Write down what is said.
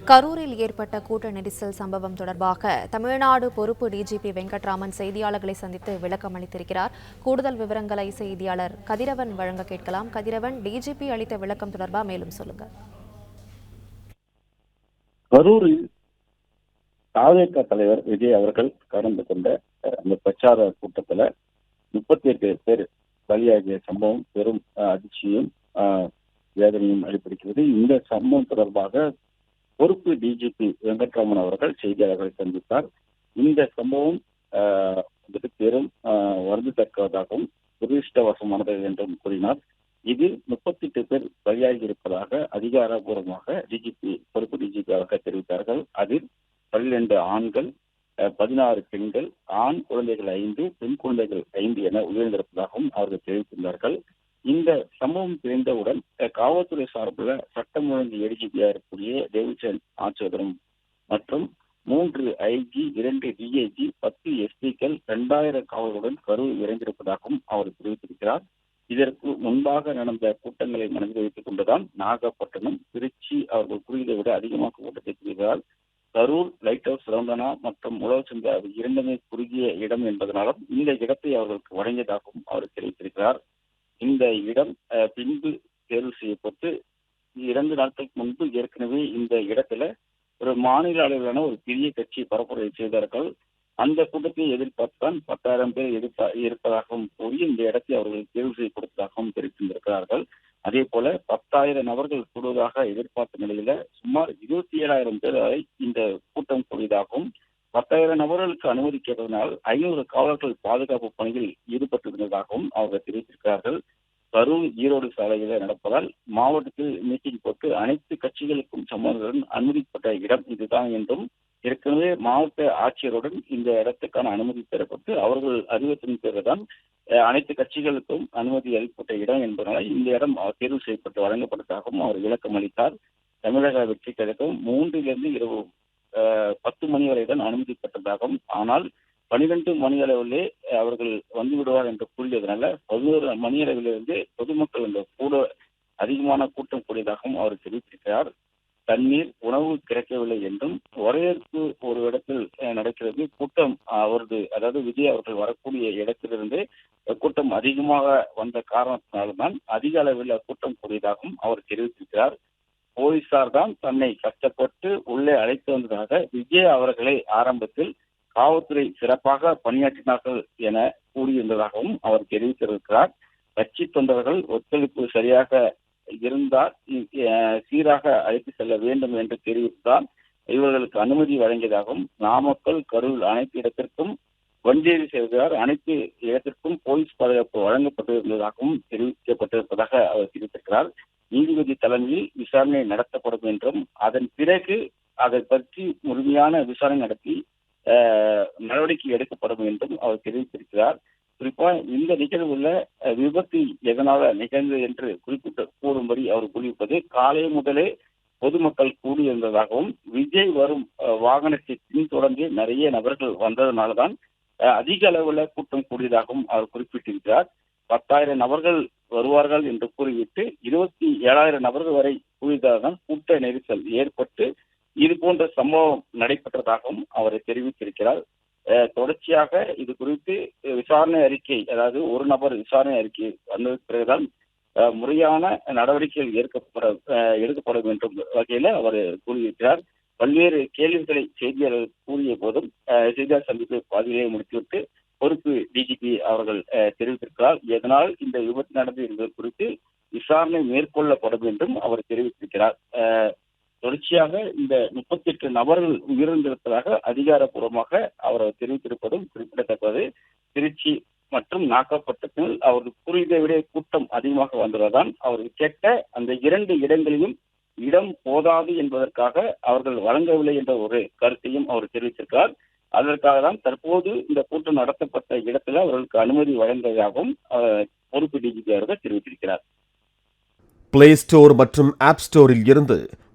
கரூரில் ஏற்பட்ட கூட்ட நெரிசல் சம்பவம் தொடர்பாக தமிழ்நாடு பொறுப்பு டிஜிபி வெங்கட்ராமன் செய்தியாளர்களை சந்தித்து விளக்கம் அளித்திருக்கிறார். கூடுதல் விவரங்களை செய்தியாளர் கதிரவன் வழங்க கேட்கலாம். கதிரவன் டிஜிபி அளித்த விளக்கம் தொடர்பாக மேலும் சொல்லுங்க. கரூரில் தாவேக தலைவர் விஜய் அவர்கள் கலந்து கொண்ட அந்த பிரச்சார கூட்டத்துல முப்பத்தி எட்டு பேர் பலியாகிய சம்பவம் பெரும் அஹ், அதிர்ச்சியும் வேதனையும் அளிப்பிருக்கிறது இந்த சம்பவம் தொடர்பாக பொறுப்பு டிஜிபி வெங்கட்ராமன் அவர்கள் செய்தியாளர்களை சந்தித்தார். இந்த சம்பவம் வந்துட்டு பெரும் வருந்தத்தக்கதாகவும் துரதிருஷ்டவசமானது என்றும் கூறினார். இது முப்பத்தி எட்டு பேர் பலியாகி இருப்பதாக அதிகாரபூர்வமாக டிஜிபி பொறுப்பு டிஜிபி அவர்கள் தெரிவித்தார்கள். அதில் பன்னிரண்டு ஆண்கள் பதினாறு பெண்கள் ஆண் குழந்தைகள் ஐந்து பெண் குழந்தைகள் ஐந்து என உயிரிழந்திருப்பதாகவும் அவர்கள் தெரிவித்துள்ளார்கள் இந்த சம்பவம் தெரிந்தவுடன் காவல்துறை சார்பில் சட்டம் ஒழுங்கு ஏடிஜிபியா இருக்கக்கூடிய தேவிச்சந்த் ஆச்சோதரம் மற்றும் மூன்று ஐஜி இரண்டு டிஐஜி பத்து எஸ்பிக்கள் இரண்டாயிரம் காவலருடன் கரூர் இறந்திருப்பதாகவும் அவர் தெரிவித்திருக்கிறார். இதற்கு முன்பாக நடந்த கூட்டங்களை மனதில் வைத்துக் கொண்டுதான் நாகப்பட்டினம் திருச்சி அவர்கள் குறியீதை விட அதிகமாக கூட்டத்தை கூறுகிறார் கரூர் லைட் ஹவுஸ் ரவுண்டனா மற்றும் உழவு சந்தை இரண்டுமே குறுகிய இடம் என்பதனாலும் இந்த இடத்தை அவர்களுக்கு வழங்கியதாகவும் அவர் தெரிவித்திருக்கிறார். இந்த இடம் பின்பு தேர்வு செய்யப்பட்டு இரண்டு நாட்களுக்கு முன்பு ஏற்கனவே இந்த இடத்துல ஒரு மாநில அளவிலான ஒரு பெரிய கட்சி பரப்புரை செய்தார்கள். அந்த கூட்டத்தை எதிர்பார்த்தான் பத்தாயிரம் பேர் எதிர்ப்பா இருப்பதாகவும் கூறி இந்த இடத்தை அவர்கள் தேர்வு செய்து கொடுத்ததாகவும் தெரிவித்திருக்கிறார்கள். அதே போல பத்தாயிரம் நபர்கள் கூடுவதாக எதிர்பார்த்த நிலையில சுமார் இருபத்தி ஏழாயிரம் பேர் வரை இந்த கூட்டம் கூடியதாகவும் பத்தாயிரம் நபர்களுக்கு அனுமதி கேட்டதனால் ஐநூறு காவலர்கள் பாதுகாப்பு பணியில் ஈடுபட்டிருந்ததாகவும் அவர்கள் தெரிவித்திருக்கிறார்கள். கரூர் ஈரோடு சாலையில நடப்பதால் மாவட்டத்தில் மீட்டிங் போட்டு அனைத்து கட்சிகளுக்கும் சம்பந்தத்துடன் அனுமதிப்பட்ட இடம் இதுதான் என்றும் ஏற்கனவே மாவட்ட ஆட்சியருடன் இந்த இடத்துக்கான அனுமதி பெறப்பட்டு அவர்கள் அறிவித்தின் பிறகுதான் அனைத்து கட்சிகளுக்கும் அனுமதி அளிக்கப்பட்ட இடம் என்பதனால இந்த இடம் தேர்வு செய்யப்பட்டு வழங்கப்பட்டதாகவும் அவர் விளக்கம் அளித்தார். தமிழக வெற்றி கழகம் மூன்றிலிருந்து இரவு பத்து மணி வரை தான் அனுமதிப்பட்டதாகவும் ஆனால் பனிரெண்டு மணி அளவிலே அவர்கள் வந்து விடுவார் என்று கூறியதனால பதினோரு மணி அளவிலிருந்து பொதுமக்கள் இந்த கூட அதிகமான கூட்டம் கூடியதாகவும் அவர் தெரிவித்திருக்கிறார். தண்ணீர் உணவு கிடைக்கவில்லை என்றும் வரவேற்பு ஒரு இடத்தில் நடக்கிறது. கூட்டம் அவரது அதாவது விஜய் அவர்கள் வரக்கூடிய இடத்திலிருந்து கூட்டம் அதிகமாக வந்த காரணத்தினால்தான் அதிக அளவில் கூட்டம் கூடியதாகவும் அவர் தெரிவித்திருக்கிறார். போலீசார் தான் தன்னை கஷ்டப்பட்டு உள்ளே அழைத்து வந்ததாக விஜய் அவர்களை ஆரம்பத்தில் காவல்துறை சிறப்பாக பணியாற்றினார்கள் என கூறியிருந்ததாகவும் அவர் தெரிவித்திருக்கிறார். கட்சி தொண்டர்கள் ஒத்துழைப்பு சரியாக இருந்தால் சீராக அழைத்து செல்ல வேண்டும் என்று தெரிவித்தால் இவர்களுக்கு அனுமதி வழங்கியதாகவும் நாமக்கல் கரூர் அனைத்து இடத்திற்கும் வண்டியேறி செய்கிறார் அனைத்து இடத்திற்கும் போலீஸ் பாதுகாப்பு வழங்கப்பட்டிருந்ததாகவும் தெரிவிக்கப்பட்டிருப்பதாக அவர் தெரிவித்திருக்கிறார். நீதிபதி தலைமையில் விசாரணை நடத்தப்படும் என்றும் அதன் பிறகு அதை பற்றி முழுமையான விசாரணை நடத்தி நடவடிக்கை எடுக்கப்படும் என்றும் அவர் தெரிவித்திருக்கிறார். குறிப்பாக இந்த நிகழ்வுல விபத்து எதனால நிகழ்ந்தது என்று குறிப்பிட்டு கூறும்படி அவர் கூறியிருப்பது காலை முதலே பொதுமக்கள் கூடியிருந்ததாகவும் விஜய் வரும் வாகனத்தை பின்தொடர்ந்து நிறைய நபர்கள் வந்ததுனால்தான் அதிக அளவுல கூட்டம் கூடியதாகவும் அவர் குறிப்பிட்டிருக்கிறார். பத்தாயிரம் நபர்கள் வருவார்கள் என்று கூறிவிட்டு இருபத்தி ஏழாயிரம் நபர்கள் வரை கூடியதால்தான் கூட்ட நெரிசல் ஏற்பட்டு இது போன்ற சம்பவம் நடைபெற்றதாகவும் அவர் தெரிவித்திருக்கிறார். தொடர்ச்சியாக இது குறித்து விசாரணை அறிக்கை அதாவது ஒரு நபர் விசாரணை அறிக்கை வந்த பிறகுதான் முறையான நடவடிக்கைகள் ஏற்கப்பட எடுக்கப்படும் என்றும் வகையில அவர் கூறியிருக்கிறார். பல்வேறு கேள்விகளை செய்தியாளர் கூறிய போதும் செய்தியாளர் சந்திப்பை பாதியிலே முடித்துவிட்டு பொறுப்பு டிஜிபி அவர்கள் தெரிவித்திருக்கிறார். எதனால் இந்த விபத்து நடந்தது என்பது குறித்து விசாரணை மேற்கொள்ளப்படும் என்றும் அவர் தெரிவித்திருக்கிறார். தொடர்ச்சியாக இந்த முப்பத்தி எட்டு நபர்கள் உயிரிழந்திருப்பதாக அதிகாரப்பூர்வமாக அவர் தெரிவித்திருப்பதும் குறிப்பிடத்தக்கது. திருச்சி மற்றும் நாகப்பட்டத்தில் அவர் புரிதை விட கூட்டம் அதிகமாக வந்துள்ளதால் அவர் கேட்ட அந்த இரண்டு இடங்களிலும் இடம் போதாது என்பதற்காக அவர்கள் வழங்கவில்லை என்ற ஒரு கருத்தையும் அவர் தெரிவித்திருக்கிறார். அதற்காக தான் தற்போது இந்த கூட்டம் நடத்தப்பட்ட இடத்துல அவர்களுக்கு அனுமதி வழங்கியதாகவும் பொறுப்பு டிஜிபி அவர்கள் தெரிவித்திருக்கிறார். பிளே ஸ்டோர் மற்றும் ஆப் ஸ்டோரில் இருந்து